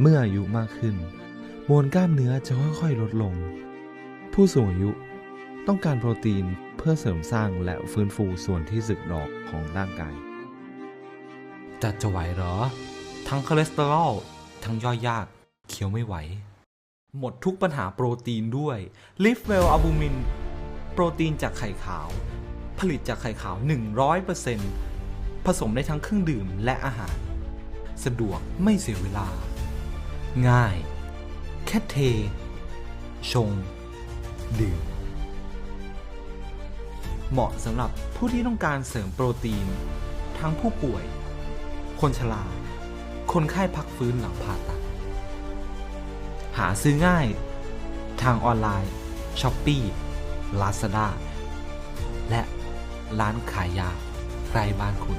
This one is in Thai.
เมื่ออายุมากขึ้น มวลกล้ามเนื้อจะค่อยๆ ลดลง ผู้สูงอายุต้องการโปรตีนเพื่อเสริมสร้างและฟื้นฟูส่วนที่สึกหรอของร่างกายจะจะไหวเหรอ ทั้งคอเลสเตอรอล ทั้งย่อยยาก เคี้ยวไม่ไหว หมดทุกปัญหาโปรตีนด้วยลิฟเวลอะบูมิน โปรตีนจากไข่ขาว ผลิตจากไข่ขาว 100%ผสมในทั้งเครื่องดื่มและอาหาร สะดวกไม่เสียเวลา ง่าย แค่เท ชง ดื่ม เหมาะสำหรับผู้ที่ต้องการเสริมโปรตีน ทั้งผู้ป่วย คนชรา คนไข้พักฟื้นหลังผ่าตัด หาซื้อง่าย ทางออนไลน์ s h อ p e e Lazada และร้านขายยาใกล้บ้านคุณ